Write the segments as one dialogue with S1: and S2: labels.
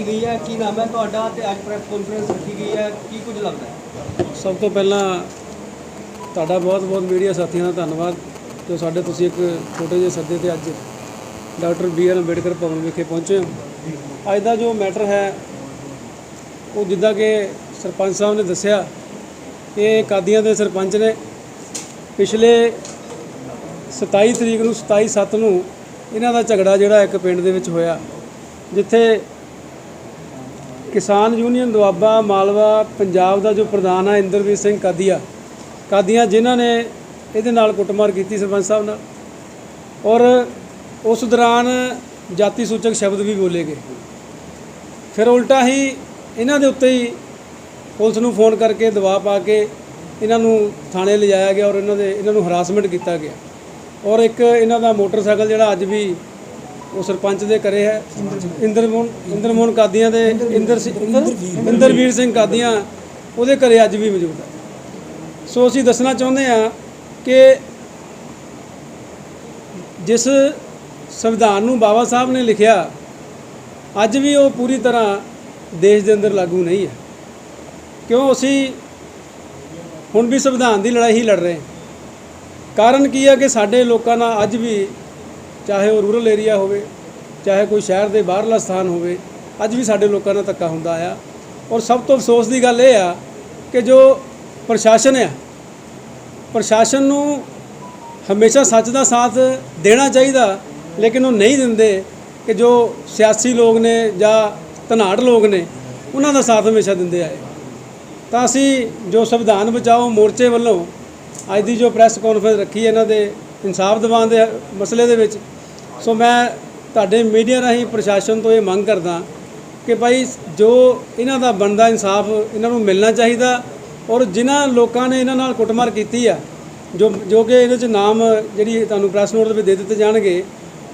S1: ਕੀਤੀ ਗਈ ਹੈ? ਕੀ ਨਾਮ ਹੈ ਤੁਹਾਡਾ ਤੇ ਅੱਜ ਪ੍ਰੈਸ ਕਾਨਫਰੰਸ ਰੱਖੀ ਗਈ ਹੈ? ਕੀ ਕੁਝ ਲੱਗਦਾ ਹੈ?
S2: ਸਭ ਤੋਂ ਪਹਿਲਾਂ ਤੁਹਾਡਾ ਬਹੁਤ-ਬਹੁਤ ਮੀਡੀਆ ਸਾਥੀਆਂ ਦਾ ਧੰਨਵਾਦ ਜੋ ਸਾਡੇ ਤੁਸੀਂ ਇੱਕ ਛੋਟੇ ਜਿਹੇ ਸੱਦੇ ਤੇ ਅੱਜ doctor B R Ambedkar Bhawan ਵਿਖੇ ਪਹੁੰਚੇ ਹੋ। ਅੱਜ ਦਾ ਜੋ ਮੈਟਰ ਹੈ, ਉਹ ਜਿੱਦਾਂ ਕਿ ਸਰਪੰਚ ਸਾਹਿਬ ਨੇ ਦੱਸਿਆ, ਇਹ ਕਾਦੀਆਂ ਦੇ ਸਰਪੰਚ ਨੇ ਪਿਛਲੇ 27 ਤਰੀਕ ਨੂੰ 27 ਸੱਤ ਨੂੰ ਇਹਨਾਂ ਦਾ ਝਗੜਾ ਜਿਹੜਾ ਇੱਕ ਪਿੰਡ ਦੇ ਵਿੱਚ ਹੋਇਆ, ਜਿੱਥੇ ਕਿਸਾਨ ਯੂਨੀਅਨ ਦੁਆਬਾ ਮਾਲਵਾ ਪੰਜਾਬ ਦਾ ਜੋ ਪ੍ਰਧਾਨ ਆ, ਇੰਦਰਵੀਰ ਸਿੰਘ ਕਾਦੀਆ। ਕਾਦੀਆਂ ਜਿਨ੍ਹਾਂ ਨੇ ਇਹਦੇ ਨਾਲ ਕੁੱਟਮਾਰ ਕੀਤੀ ਸਰਪੰਚ ਸਾਹਿਬ ਨਾਲ। ਔਰ ਉਸ ਦੌਰਾਨ ਜਾਤੀ ਸੂਚਕ ਸ਼ਬਦ ਵੀ ਬੋਲੇ ਗਏ। ਫਿਰ ਉਲਟਾ ਹੀ ਇਹਨਾਂ ਦੇ ਉੱਤੇ ਹੀ ਪੁਲਿਸ ਨੂੰ ਫੋਨ ਕਰਕੇ ਦਬਾਅ ਪਾ ਕੇ ਇਹਨਾਂ ਨੂੰ ਥਾਣੇ ਲਿਜਾਇਆ ਗਿਆ ਔਰ ਇਹਨਾਂ ਦੇ, ਇਹਨਾਂ ਨੂੰ ਹਰਾਸਮੈਂਟ ਕੀਤਾ ਗਿਆ। ਔਰ ਇੱਕ ਇਹਨਾਂ ਦਾ ਮੋਟਰਸਾਈਕਲ ਜਿਹੜਾ ਅੱਜ ਵੀ ਉਹ ਸਰਪੰਚ ਦੇ ਕਰੇ ਹੈ। ਇੰਦਰਮੋਹਨ ਇੰਦਰਮੋਹਨ ਕਾਦੀਆਂ ਦੇ, ਇੰਦਰ ਸਿੰਘ ਇੰਦਰਵੀਰ ਸਿੰਘ ਕਾਦੀਆਂ, ਉਹਦੇ ਘਰੇ ਅੱਜ ਵੀ ਮੌਜੂਦ ਹੈ। ਸੋ ਅਸੀਂ ਦੱਸਣਾ ਚਾਹੁੰਦੇ ਹਾਂ ਕਿ ਜਿਸ ਸੰਵਿਧਾਨ ਨੂੰ ਬਾਬਾ ਸਾਹਿਬ ਨੇ ਲਿਖਿਆ, ਅੱਜ ਵੀ ਉਹ ਪੂਰੀ ਤਰ੍ਹਾਂ ਦੇਸ਼ ਦੇ ਅੰਦਰ ਲਾਗੂ ਨਹੀਂ ਹੈ। ਕਿਉਂ? ਅਸੀਂ ਹੁਣ ਵੀ ਸੰਵਿਧਾਨ ਦੀ ਲੜਾਈ ਹੀ ਲੜ ਰਹੇ ਕਾਰਨ ਕੀ ਹੈ ਕਿ ਸਾਡੇ ਲੋਕਾਂ ਨਾਲ ਅੱਜ ਵੀ ਚਾਹੇ ਉਹ ਰੂਰਲ ਏਰੀਆ ਹੋਵੇ, ਚਾਹੇ ਕੋਈ ਸ਼ਹਿਰ ਦੇ ਬਾਹਰਲਾ ਸਥਾਨ ਹੋਵੇ, ਅੱਜ ਵੀ ਸਾਡੇ ਲੋਕਾਂ ਨਾਲ ਧੱਕਾ ਹੁੰਦਾ ਆ। ਔਰ ਸਭ ਤੋਂ ਅਫਸੋਸ ਦੀ ਗੱਲ ਇਹ ਆ ਕਿ ਜੋ ਪ੍ਰਸ਼ਾਸਨ ਆ, ਪ੍ਰਸ਼ਾਸਨ ਨੂੰ ਹਮੇਸ਼ਾ ਸੱਚ ਦਾ ਸਾਥ ਦੇਣਾ ਚਾਹੀਦਾ, ਲੇਕਿਨ ਉਹ ਨਹੀਂ ਦਿੰਦੇ ਕਿ ਜੋ ਸਿਆਸੀ ਲੋਕ ਨੇ ਜਾਂ ਧਨਾੜ ਲੋਕ ਨੇ, ਉਹਨਾਂ ਦਾ ਸਾਥ ਹਮੇਸ਼ਾ ਦਿੰਦੇ ਆਏ। ਤਾਂ ਅਸੀਂ ਜੋ ਸੰਵਿਧਾਨ ਬਚਾਓ ਮੋਰਚੇ ਵੱਲੋਂ, ਅੱਜ ਦੀ ਜੋ ਪ੍ਰੈਸ ਕਾਨਫਰੰਸ ਰੱਖੀ ਇਹਨਾਂ ਦੇ ਇਨਸਾਫ ਦਿਵਾਉਣ ਦੇ ਮਸਲੇ ਦੇ ਵਿੱਚ ਸੋ ਮੈਂ ਤੁਹਾਡੇ ਮੀਡੀਆ ਰਾਹੀਂ ਪ੍ਰਸ਼ਾਸਨ ਤੋਂ ਇਹ ਮੰਗ ਕਰਦਾ ਕਿ ਭਾਈ ਜੋ ਇਹਨਾਂ ਦਾ ਬਣਦਾ ਇਨਸਾਫ ਇਹਨਾਂ ਨੂੰ ਮਿਲਣਾ ਚਾਹੀਦਾ ਔਰ ਜਿਨ੍ਹਾਂ ਲੋਕਾਂ ਨੇ ਇਹਨਾਂ ਨਾਲ ਕੁੱਟਮਾਰ ਕੀਤੀ ਆ, ਜੋ ਜੋ ਕਿ ਇਹਦੇ ਚ ਨਾਮ ਜਿਹੜੀ ਤੁਹਾਨੂੰ ਪ੍ਰੈਸ ਨੋਟ ਦੇ ਵਿੱਚ ਦੇ ਦਿੱਤੇ ਜਾਣਗੇ,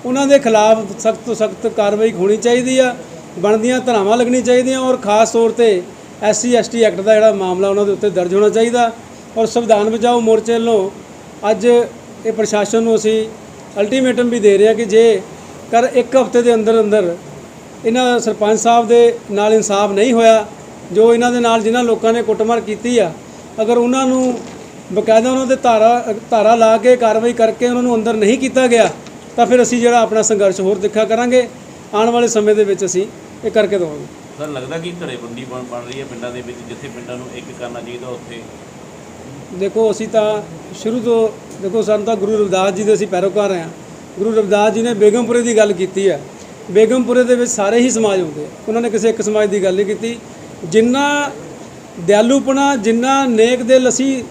S2: ਉਹਨਾਂ ਦੇ ਖਿਲਾਫ ਸਖਤ ਤੋਂ ਸਖਤ ਕਾਰਵਾਈ ਹੋਣੀ ਚਾਹੀਦੀ ਆ, ਬਣਦੀਆਂ ਧਰਾਵਾਂ ਲੱਗਣੀ ਚਾਹੀਦੀਆਂ ਔਰ ਖਾਸ ਤੌਰ ਤੇ ਐਸਸੀ, ਐਸਟੀ ਐਕਟ ਦਾ ਜਿਹੜਾ ਮਾਮਲਾ ਉਹਨਾਂ ਦੇ ਉੱਤੇ ਦਰਜ ਹੋਣਾ ਚਾਹੀਦਾ ਔਰ ਸੰਵਿਧਾਨ ਬਚਾਓ ਮੋਰਚੇ ਵੱਲੋਂ ਅੱਜ ਇਹ ਪ੍ਰਸ਼ਾਸਨ ਨੂੰ ਅਸੀਂ ਅਲਟੀਮੇਟਮ ਵੀ ਦੇ ਰਿਹਾ ਕਿ ਜੇ ਕਰ ਇੱਕ ਹਫ਼ਤੇ ਦੇ ਅੰਦਰ ਅੰਦਰ ਇਹਨਾਂ ਸਰਪੰਚ ਸਾਹਿਬ ਦੇ ਨਾਲ ਇਨਸਾਫ ਨਹੀਂ ਹੋਇਆ, ਜੋ ਇਹਨਾਂ ਦੇ ਨਾਲ ਜਿਨ੍ਹਾਂ ਲੋਕਾਂ ਨੇ ਕੁੱਟਮਾਰ ਕੀਤੀ ਆ, ਅਗਰ ਉਹਨਾਂ ਨੂੰ ਬਕਾਇਦਾ ਉਹਨਾਂ ਦੇ ਧਾਰਾ ਧਾਰਾ ਲਾ ਕੇ ਕਾਰਵਾਈ ਕਰਕੇ ਉਹਨਾਂ ਨੂੰ ਅੰਦਰ ਨਹੀਂ ਕੀਤਾ ਗਿਆ, ਤਾਂ ਫਿਰ ਅਸੀਂ ਜਿਹੜਾ ਆਪਣਾ ਸੰਘਰਸ਼ ਹੋਰ ਤਿੱਖਾ ਕਰਾਂਗੇ। ਆਉਣ ਵਾਲੇ ਸਮੇਂ ਦੇ ਵਿੱਚ ਅਸੀਂ ਇਹ ਕਰਕੇ ਦਵਾਂਗੇ।
S3: ਸਰ, ਲੱਗਦਾ ਕਿ ਧੜੇਬੰਦੀ ਬਣ ਬਣ ਰਹੀ ਹੈ ਪਿੰਡਾਂ ਦੇ ਵਿੱਚ, ਜਿੱਥੇ ਪਿੰਡਾਂ ਨੂੰ ਇੱਕ ਕਰਨਾ ਚਾਹੀਦਾ, ਉੱਥੇ
S2: ਦੇਖੋ, ਅਸੀਂ ਤਾਂ ਸ਼ੁਰੂ ਤੋਂ, ਦੇਖੋ, ਸਾਨੂੰ ਤਾਂ ਗੁਰੂ ਰਵਿਦਾਸ ਜੀ ਦੇ ਅਸੀਂ ਪੈਰੋਕਾਰ ਹਾਂ। ਗੁਰੂ ਰਵਿਦਾਸ ਜੀ ਨੇ ਬੇਗਮਪੁਰੇ ਦੀ ਗੱਲ ਕੀਤੀ ਹੈ। ਬੇਗਮਪੁਰੇ ਦੇ ਵਿੱਚ ਸਾਰੇ ਹੀ ਸਮਾਜ ਹੁੰਦੇ ਉਹਨਾਂ ਨੇ ਕਿਸੇ ਇੱਕ ਸਮਾਜ ਦੀ ਗੱਲ ਨਹੀਂ ਕੀਤੀ। ਜਿੰਨਾ ਦਿਆਲੂਪਣਾ, ਜਿੰਨਾ ਨੇਕ ਦਿਲ ਅਸੀਂ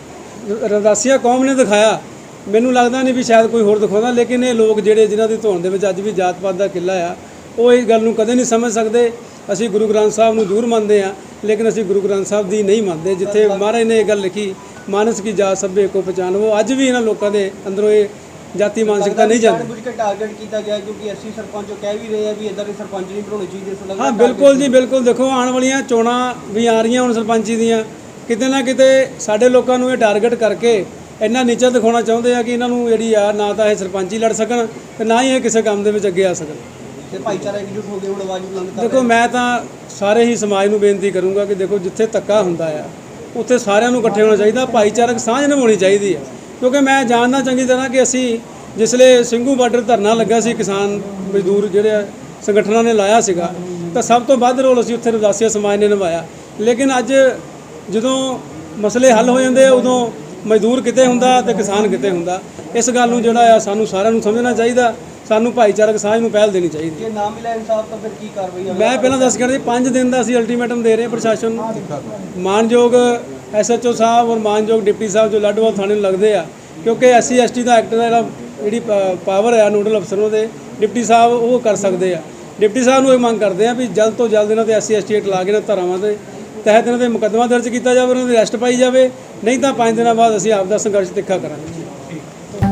S2: ਰਦਾਸੀਆ ਕੌਮ ਨੇ ਦਿਖਾਇਆ, ਮੈਨੂੰ ਲੱਗਦਾ ਨਹੀਂ ਵੀ ਸ਼ਾਇਦ ਕੋਈ ਹੋਰ ਦਿਖਾਉਂਦਾ। ਲੇਕਿਨ ਇਹ ਲੋਕ ਜਿਹੜੇ ਜਿਨ੍ਹਾਂ ਦੀ ਧੌਣ ਦੇ ਵਿੱਚ ਅੱਜ ਵੀ ਜਾਤ ਪਾਤ ਦਾ ਕਿੱਲਾ ਆ, ਉਹ ਇਸ ਗੱਲ ਨੂੰ ਕਦੇ ਨਹੀਂ ਸਮਝ ਸਕਦੇ। ਅਸੀਂ ਗੁਰੂ ਗ੍ਰੰਥ ਸਾਹਿਬ ਨੂੰ ਜ਼ਰੂਰ ਮੰਨਦੇ ਆ ਲੇਕਿਨ ਅਸੀਂ ਗੁਰੂ ਗ੍ਰੰਥ ਸਾਹਿਬ ਦੀ ਨਹੀਂ ਮੰਨਦੇ, ਜਿੱਥੇ ਮਹਾਰਾਜ ਨੇ ਇਹ ਗੱਲ ਲਿਖੀ ਮਾਨਸ ਕੀ ਜਾਤ ਸਭੇ ਕੋ ਪਛਾਨਵੋ। ਅੱਜ ਵੀ ਇਹਨਾਂ ਲੋਕਾਂ ਦੇ ਅੰਦਰੋਂ ਇਹ ਜਾਤੀ ਮਾਨਸਿਕਤਾ ਨਹੀਂ ਜਾਂਦੀ।
S1: ਬੁੱਝ ਕੇ ਟਾਰਗੇਟ ਕੀਤਾ ਗਿਆ ਕਿਉਂਕਿ ਐਸਸੀ ਸਰਪੰਚ ਉਹ ਕਹਿ ਵੀ ਰਹੇ ਆ ਵੀ ਇਦਾਂ ਦੇ ਸਰਪੰਚ ਨਹੀਂ ਬਣਾਉਣੇ ਚਾਹੀਦੇ
S2: ਹਾਂ ਬਿਲਕੁਲ ਜੀ ਬਿਲਕੁਲ। ਦੇਖੋ ਆਉਣ ਵਾਲੀਆਂ ਚੋਣਾਂ ਵੀ ਆ ਰਹੀਆਂ ਹੁਣ ਸਰਪੰਚੀ ਦੀਆਂ। ਕਿਤੇ ਨਾ ਕਿਤੇ ਸਾਡੇ ਲੋਕਾਂ ਨੂੰ ਇਹ ਟਾਰਗੇਟ ਕਰਕੇ ਇੰਨਾ ਨੀਚਾ ਦਿਖਾਉਣਾ ਚਾਹੁੰਦੇ ਆ ਕਿ ਇਹਨਾਂ ਨੂੰ ਜਿਹੜੀ ਆ ਨਾ ਤਾਂ ਇਹ ਸਰਪੰਚੀ ਲੜ ਸਕਣ ਤੇ ਨਾ ਹੀ ਇਹ ਕਿਸੇ ਕੰਮ ਦੇ ਵਿੱਚ ਅੱਗੇ ਆ ਸਕਣ।
S1: ਤੇ ਭਾਈਚਾਰਾ ਇਕਜੁੱਟ ਹੋ ਕੇ ਹੁਣ ਆਵਾਜ਼ ਬੁਲੰਦ ਕਰ
S2: ਦੇਖੋ ਮੈਂ ਤਾਂ ਸਾਰੇ ਹੀ ਸਮਾਜ ਨੂੰ ਬੇਨਤੀ ਕਰੂੰਗਾ ਕਿ ਦੇਖੋ ਜਿੱਥੇ ਧੱਕਾ ਹੁੰਦਾ ਆ ਉੱਥੇ ਸਾਰਿਆਂ ਨੂੰ ਇਕੱਠੇ ਹੋਣਾ ਚਾਹੀਦਾ, ਭਾਈਚਾਰਕ ਸਾਂਝ ਨਿਭਾਉਣੀ ਚਾਹੀਦੀ ਹੈ। ਕਿਉਂਕਿ ਮੈਂ ਜਾਣਦਾ ਚੰਗੀ ਤਰ੍ਹਾਂ ਕਿ ਅਸੀਂ ਜਿਸਲੇ ਸਿੰਘੂ ਬਾਰਡਰ ਧਰਨਾ ਲੱਗਾ ਸੀ ਕਿਸਾਨ ਮਜ਼ਦੂਰ ਜਿਹੜੇ ਸੰਗਠਨਾਂ ਨੇ ਲਾਇਆ ਸੀਗਾ, ਤਾਂ ਸਭ ਤੋਂ ਵੱਧ ਰੋਲ ਅਸੀਂ ਉੱਥੇ ਰਵਦਾਸੀਆ ਸਮਾਜ ਨੇ ਨਿਭਾਇਆ। ਲੇਕਿਨ ਅੱਜ ਜਦੋਂ ਮਸਲੇ ਹੱਲ ਹੋ ਜਾਂਦੇ ਉਦੋਂ ਮਜ਼ਦੂਰ ਕਿਤੇ ਹੁੰਦਾ ਤੇ ਕਿਸਾਨ ਕਿਤੇ ਹੁੰਦਾ। ਇਸ ਗੱਲ ਨੂੰ ਜਿਹੜਾ ਆ ਸਾਨੂੰ ਸਾਰਿਆਂ ਨੂੰ ਸਮਝਣਾ ਚਾਹੀਦਾ। ਸਾਨੂੰ ਭਾਈਚਾਰਕ ਸਾਂਝ ਨੂੰ ਪਹਿਲ ਦੇਣੀ ਚਾਹੀਦੀ
S1: ਜੇ ਨਾ ਮਿਲਿਆ ਇਨਸਾਫ ਤਾਂ ਫਿਰ ਕੀ ਕਾਰਵਾਈ ਹੋਵੇ
S2: ਮੈਂ ਪਹਿਲਾਂ ਦੱਸ ਗਿਆ ਜੀ 5 ਦਿਨ ਦਾ ਅਸੀਂ ਅਲਟੀਮੇਟਮ ਦੇ ਰਹੇ ਹਾਂ ਪ੍ਰਸ਼ਾਸਨ ਨੂੰ। ਮਾਨਯੋਗ ਐਸਐਚਓ ਸਾਹਿਬ ਔਰ ਮਾਨਯੋਗ ਡਿਪਟੀ ਸਾਹਿਬ ਜੋ ਲੱਡਵਾਲ ਥਾਣੇ ਨੂੰ ਲੱਗਦੇ ਆ ਕਿਉਂਕਿ ਐਸਸੀ ਐਸਟੀ ਦਾ ਐਕਟ ਦਾ ਜਿਹੜਾ ਜਿਹੜੀ ਪਾਵਰ ਆ ਨੋਡਲ ਅਫਸਰਾਂ ਦੇ ਡਿਪਟੀ ਸਾਹਿਬ ਉਹ ਕਰ ਸਕਦੇ ਆ। ਡਿਪਟੀ ਸਾਹਿਬ ਨੂੰ ਇਹ ਮੰਗ ਕਰਦੇ ਆ ਵੀ ਜਲਦ ਤੋਂ ਜਲਦ ਇਹਨਾਂ ਤੇ ਐਸਸੀ ਐਸਟੀ ਐਕਟ ਲਾ ਕੇ ਨਾ ਧਾਰਾਵਾਂ ਦੇ ਤਹਿਤ ਇਹਨਾਂ ਤੇ ਮੁਕੱਦਮਾ ਦਰਜ ਕੀਤਾ ਜਾਵੇ ਉਹਨਾਂ ਦੀ ਅਰੈਸਟ ਪਾਈ ਜਾਵੇ ਨਹੀਂ ਤਾਂ 5 ਦਿਨਾਂ ਬਾਅਦ ਅਸੀਂ ਆਪ ਦਾ ਸੰਘਰਸ਼ ਤਿੱਖਾ ਕਰਾਂਗੇ।